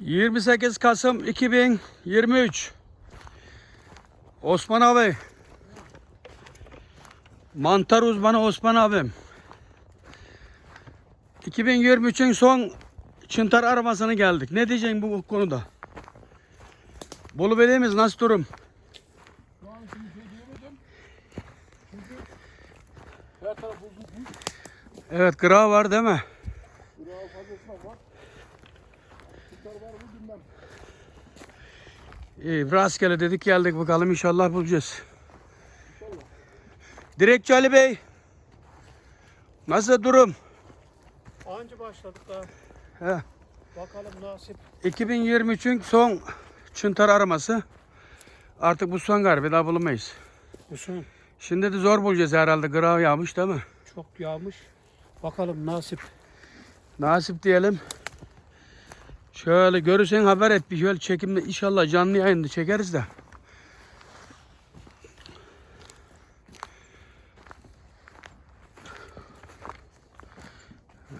28 Kasım 2023 Osman abi Mantar uzmanı Osman abim 2023'ün son çıntar aramasını geldik. Ne diyeceksin bu konuda? Bolu Belediye'miz nasıl durum? Evet gıra var değil mi? Buraya fazlasına var. Tutar var mı bilmem. İyi rastgele dedik geldik bakalım inşallah bulacağız. İnşallah. Direkçi Ali Bey nasıl durum? Anca başladık da He. bakalım nasip. 2023'ün son çıntar araması. Artık bu son galiba daha bulamayız. Uzun Şimdi de zor bulacağız herhalde. Gıra yağmış değil mi? çok yağmış. Bakalım nasip. Nasip diyelim. Şöyle görürsen haber et bir şöyle çekimde inşallah canlı yayında çekeriz de.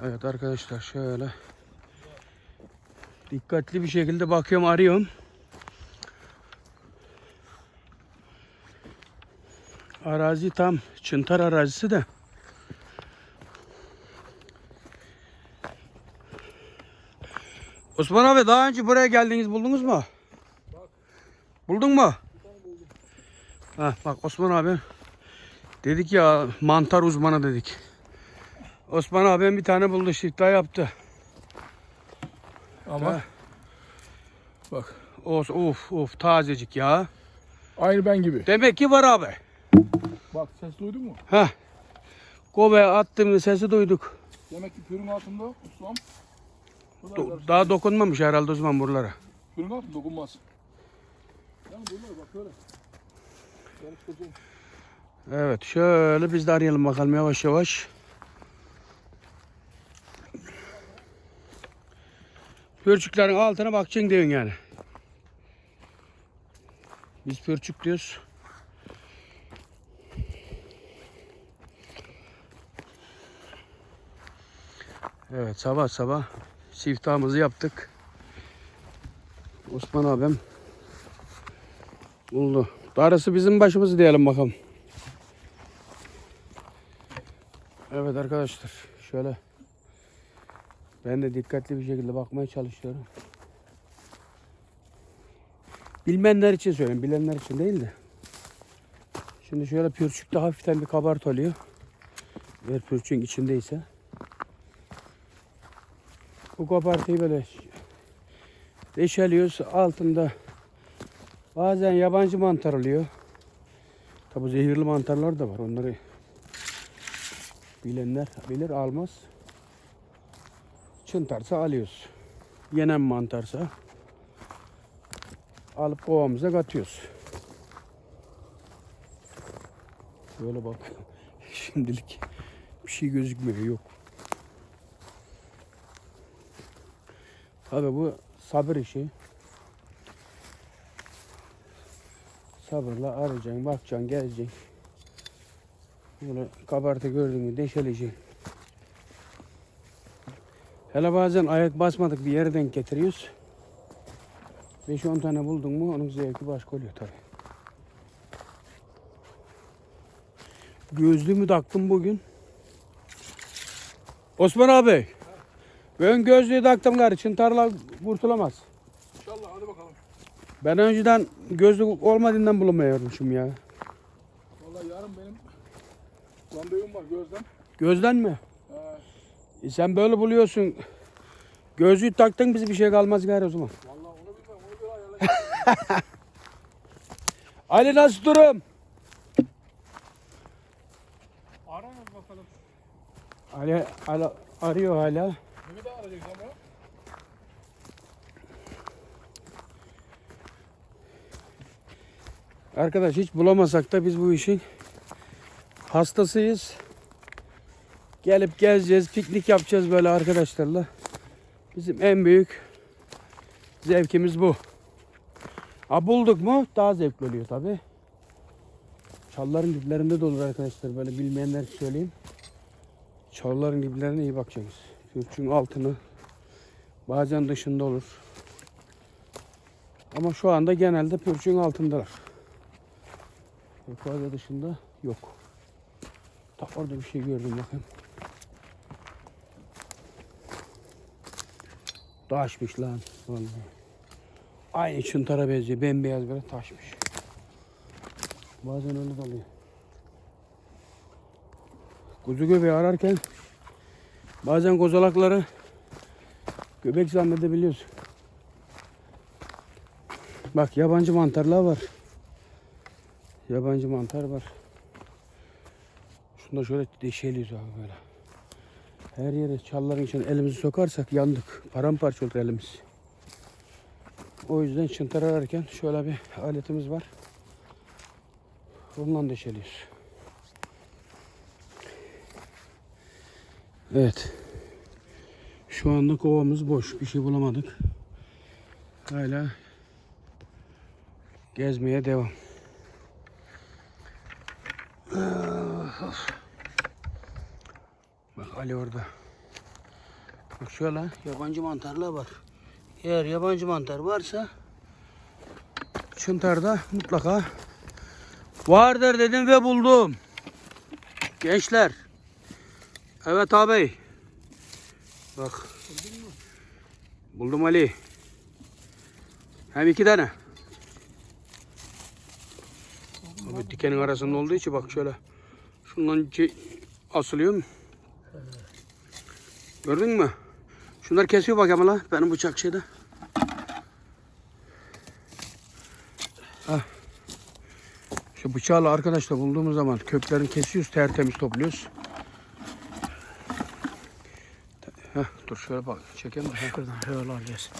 Evet arkadaşlar şöyle dikkatli bir şekilde bakıyorum arıyorum. Arazi tam çıntar arazisi de. Osman abi daha önce buraya geldiniz buldunuz mu? Buldun mu? Ha, bak Osman abi dedik ya mantar uzmanı dedik. Osman abi bir tane buldu şiftah yaptı. Ama Ha. Bak of of of tazecik ya. aynı ben gibi. Demek ki var abi. Bak ses duydun mu? Ha. Kovaya attığımız sesi duyduk. Demek ki pürün altında ustam. Do- daha dokunmamış herhalde o zaman buralara. Pürün altında dokunmaz. Yani bunlar bak böyle. Yani. Evet şöyle biz de arayalım bakalım yavaş yavaş. Pörçüklerin altına bakacaksın diyorsun yani. Biz pörçük diyoruz. Evet sabah sabah siftahımızı yaptık. Osman abim buldu. Darısı bizim başımız diyelim bakalım. Evet arkadaşlar şöyle ben de dikkatli bir şekilde bakmaya çalışıyorum. Bilmeyenler için söyleyeyim, bilenler için değil de. Şimdi şöyle pürçükte hafiften bir kabart oluyor. Eğer pürçüğün içindeyse. Bu kabartıyı böyle deşeliyoruz. Altında bazen yabancı mantar oluyor. Tabi zehirli mantarlar da var. Onları bilenler bilir almaz. Çıntarsa alıyoruz. Yenen mantarsa alıp kovamıza katıyoruz. Böyle bak. Şimdilik bir şey gözükmüyor. Yok. Tabi bu sabır işi. Sabırla arayacaksın, bakacaksın, geleceksin. Böyle kabartı gördün mü deşeleyeceksin. Hele bazen ayak basmadık bir yere denk getiriyoruz. 5-10 tane buldun mu onun zevki başka oluyor tabi. Gözlüğümü taktım bugün. Osman abi. Ben gözlüğü taktım gari. Çıntarla kurtulamaz. İnşallah hadi bakalım. Ben önceden gözlük olmadığından bulamıyormuşum ya. Vallahi yarın benim randevum var gözden. Gözden mi? Ee, E sen böyle buluyorsun. Gözlüğü taktın bize bir şey kalmaz gari o zaman. vallahi onu bilmem onu ayarlayacağım. Ali nasıl durum? Ararız bakalım. Ali, Ali arıyor hala. Kimi de arayacağız ama. Arkadaş hiç bulamasak da biz bu işin hastasıyız. Gelip gezeceğiz, piknik yapacağız böyle arkadaşlarla. Bizim en büyük zevkimiz bu. Ha bulduk mu daha zevkli oluyor tabi. Çalların diplerinde de olur arkadaşlar böyle bilmeyenler söyleyeyim. Çalların diplerine iyi bakacaksınız. Kürçün altını bazen dışında olur. Ama şu anda genelde pürçün altındalar. Yukarıda dışında yok. Ta orada bir şey gördüm bakayım. Taşmış lan vallahi. Aynı çıntara benziyor. Bembeyaz böyle taşmış. Bazen öyle de oluyor. Kuzu göbeği ararken bazen kozalakları göbek zannedebiliyorsun. Bak yabancı mantarlar var. Yabancı mantar var. Şunu da şöyle deşeliyoruz abi böyle. Her yere çalların içine elimizi sokarsak yandık. Paramparça olur elimiz. O yüzden çıntar ararken şöyle bir aletimiz var. Ondan deşeliyoruz. Evet. Şu anda kovamız boş. Bir şey bulamadık. Hala gezmeye devam. Bak Ali orada. Bak şöyle yabancı mantarlar var. Eğer yabancı mantar varsa çıntarda mutlaka vardır dedim ve buldum. Gençler. Evet abi. Bak. Buldum Ali. Hem iki tane. Abi dikenin arasında olduğu için bak şöyle. Şundan asılıyor mu? Gördün mü? Şunlar kesiyor bak ama la. Benim bıçak şeyde. Ah. Şu bıçağla arkadaşlar bulduğumuz zaman köklerini kesiyoruz, tertemiz topluyoruz. Heh, dur şöyle bak, çekelim. Şuradan şöyle alacağız.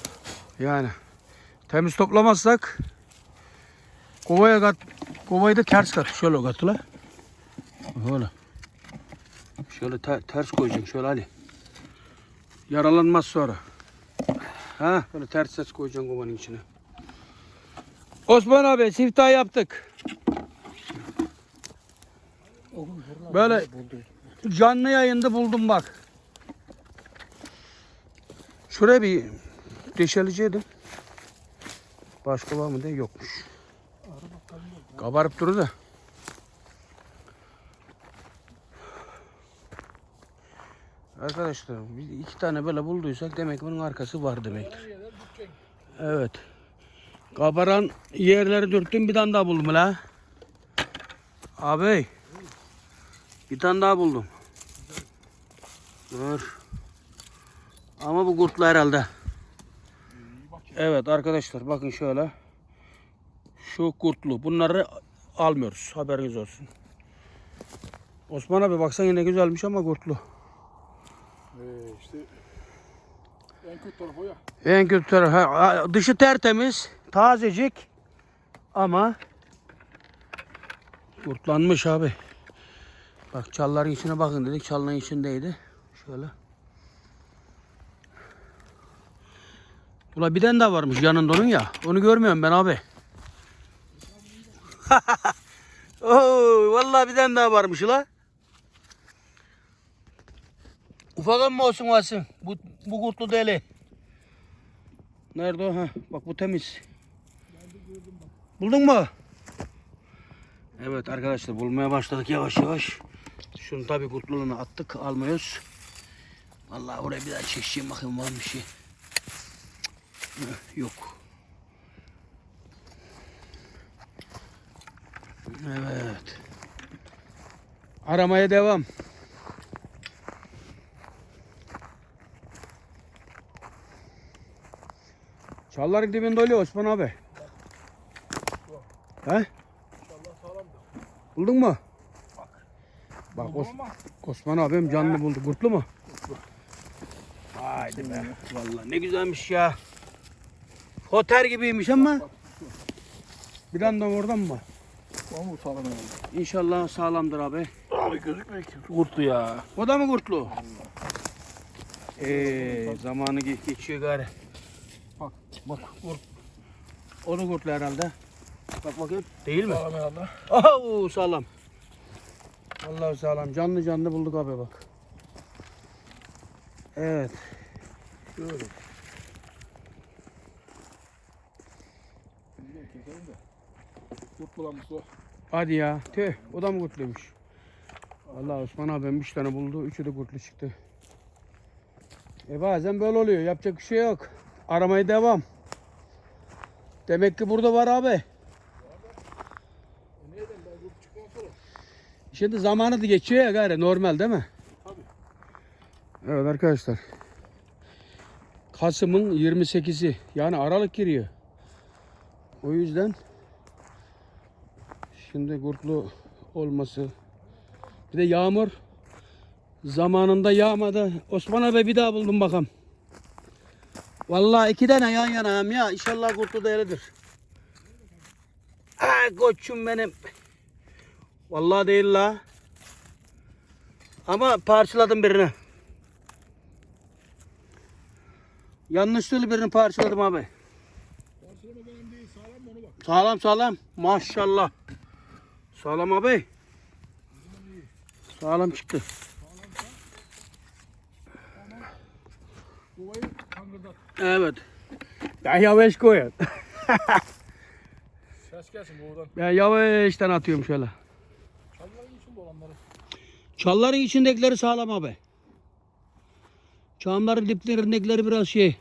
Yani temiz toplamazsak kovaya kat, kovayı da ters kat. Şöyle katıla. Böyle. Şöyle te- ters koyacaksın şöyle Ali. Yaralanmaz sonra. Ha, böyle ters ters koyacaksın kovanın içine. Osman abi siftah yaptık. Böyle-. Canlı yayında buldum bak. Şuraya bir deşeliceydim. Başka var mı diye yokmuş. Kabarıp durur da. Arkadaşlar biz iki tane böyle bulduysak demek bunun arkası var demektir. Evet. Kabaran yerleri dürttüm bir tane daha buldum la. Abi. Bir tane daha buldum. Dur. Ama bu kurtlu herhalde. Evet arkadaşlar bakın şöyle. Şu kurtlu. Bunları almıyoruz. Haberiniz olsun. Osman abi baksana yine güzelmiş ama kurtlu. Ee, işte en kötü tarafı ya. En kötü tarafı. Dışı tertemiz. Tazecik. Ama kurtlanmış abi. Bak çalların içine bakın dedik. Çalların içindeydi. Şöyle. Ula bir tane daha varmış yanında onun ya. Onu görmüyorum ben abi. Oo, vallahi bir tane daha varmış la. Ufak mı olsun olsun? Bu, bu kurtlu deli. Nerede o? Ha, bak bu temiz. Buldun mu? Evet arkadaşlar bulmaya başladık yavaş yavaş. Şunu tabi kurtluğunu attık almıyoruz. Vallahi oraya bir daha çekeceğim bakayım var mı bir şey. Yok. Evet. Aramaya devam. Çalların dibinde oluyor Osman abi. He? Buldun mu? Bak Buldum Os- Osman abim canlı buldu. Kurtlu mu? Haydi be. Vallahi ne güzelmiş ya. Hoter gibiymiş ama. Bir yandan oradan mı? bu sağlam. İnşallah sağlamdır abi. Abi gözükmüyor ki. Kurtlu ya. O da mı kurtlu? Eee zamanı ge- geçiyor gari. Bak bak. Kurt. O da kurtlu herhalde. Bak bakayım. Değil mi? Sağlam herhalde. Oo sağlam. Vallahi sağlam. Canlı canlı bulduk abi bak. Evet. Şöyle. çekelim de. Kurt bulanmış o. Hadi ya. Tüh. O da mı kurtluymuş? Allah Osman abim 3 tane buldu. Üçü de kurtlu çıktı. E bazen böyle oluyor. Yapacak bir şey yok. Aramaya devam. Demek ki burada var abi. E? Şimdi zamanı da geçiyor ya gayri. Normal değil mi? Tabii. Evet arkadaşlar. Kasım'ın 28'i. Yani Aralık giriyor. O yüzden şimdi kurtlu olması. Bir de yağmur zamanında yağmadı. Osman abi bir daha buldum bakalım. Vallahi iki tane yan yana hem ya. İnşallah kurtlu da öyledir. Ay koçum benim. Vallahi değil la. Ama parçaladım birini. Yanlışlıkla birini parçaladım abi. Parçalama benim değil sağlam mı ona bak. Sağlam sağlam. Maşallah. Sağlam abi. Sağlam çıktı. Evet. Ben yavaş koyun. Ses gelsin buradan. Ben yavaştan atıyorum şöyle. Çalıların içinde olanları. Çalların içindekileri sağlam abi. Çamların diplerindekileri biraz şey.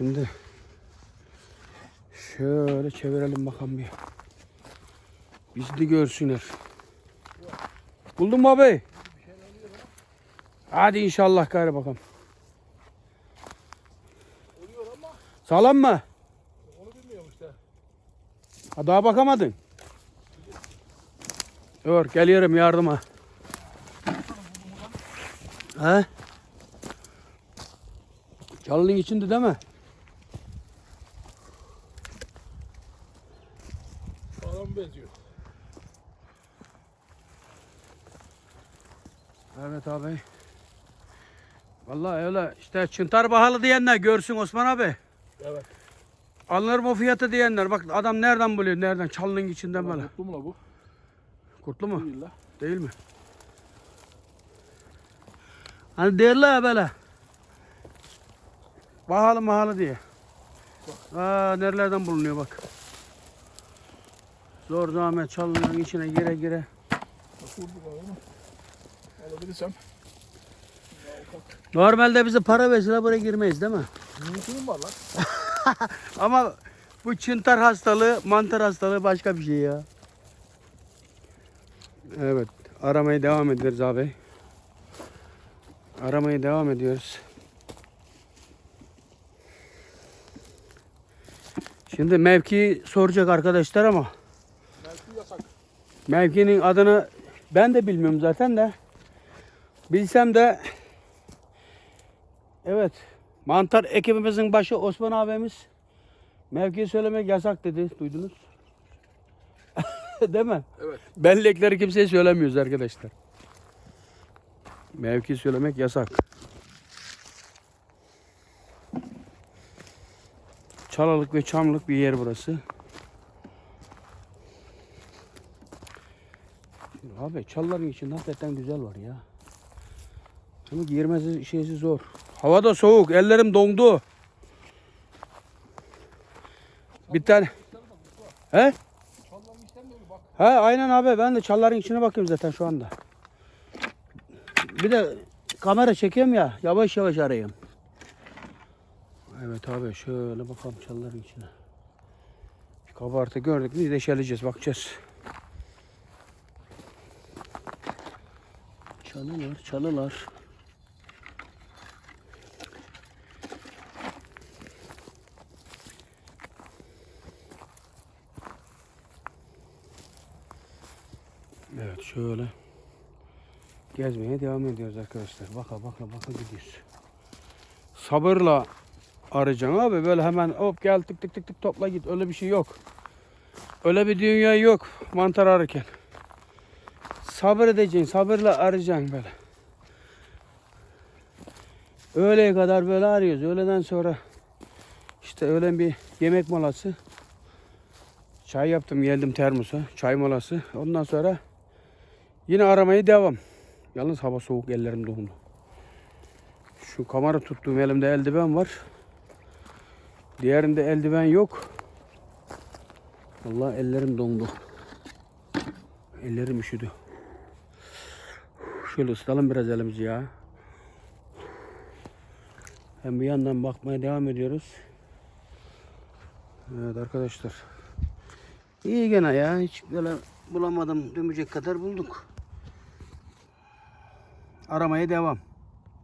Şimdi şöyle çevirelim bakalım bir. Bizi de görsünler. Buldun mu abi? Hadi inşallah gayrı bakalım. Sağlam mı? onu bilmiyorum işte. Ha, daha bakamadın. Dur geliyorum yardıma. He? Çalının içinde değil mi? Sağlam benziyor. Evet abi. Vallahi öyle işte çıntar pahalı diyenler görsün Osman abi. Evet. Alınır mı fiyatı diyenler. Bak adam nereden buluyor nereden? Çalının içinden böyle. Mutlu mu la bu? Kurtlu mu? Değil la. Değil mi? Hani derler ya böyle. Pahalı mahalı diye. Aa, nerelerden bulunuyor bak. Zor zahmet çalıların içine gire gire. Bak vurdu bana onu. Alabilirsem. Normalde bize para verseler buraya girmeyiz değil mi? Mümkünüm var lan. Ama bu çıntar hastalığı, mantar hastalığı başka bir şey ya. Evet, aramaya devam ediyoruz abi. Aramaya devam ediyoruz. Şimdi mevki soracak arkadaşlar ama. Mevkinin adını ben de bilmiyorum zaten de. Bilsem de evet mantar ekibimizin başı Osman abimiz mevki söylemek yasak dedi. Duydunuz? Değil mi? Evet. Bellekleri kimseye söylemiyoruz arkadaşlar. Mevki söylemek yasak. Çalalık ve çamlık bir yer burası. Abi çalların içinde hakikaten güzel var ya. Ama girmesi şeysi zor. Hava da soğuk. Ellerim dondu. Bir tane. He? Ha aynen abi ben de çalların içine bakıyorum zaten şu anda. Bir de kamera çekiyorum ya yavaş yavaş arayayım. Evet abi şöyle bakalım çalların içine. Bir kabartı gördük mü deşeleyeceğiz bakacağız. Çalılar çalılar. Evet şöyle gezmeye devam ediyoruz arkadaşlar. Baka baka baka gidiyoruz. Sabırla arayacaksın abi. Böyle hemen hop gel tık tık tık tık topla git. Öyle bir şey yok. Öyle bir dünya yok mantar ararken. Sabır edeceksin. Sabırla arayacaksın böyle. Öğleye kadar böyle arıyoruz. Öğleden sonra işte öğlen bir yemek molası. Çay yaptım geldim termosa. Çay molası. Ondan sonra Yine aramaya devam. Yalnız hava soğuk ellerim dondu. Şu kamera tuttuğum elimde eldiven var. Diğerinde eldiven yok. Vallahi ellerim dondu. Ellerim üşüdü. Şöyle ısıtalım biraz elimizi ya. Hem bir yandan bakmaya devam ediyoruz. Evet arkadaşlar. İyi gene ya. Hiç böyle bulamadım demeyecek kadar bulduk. Aramaya devam.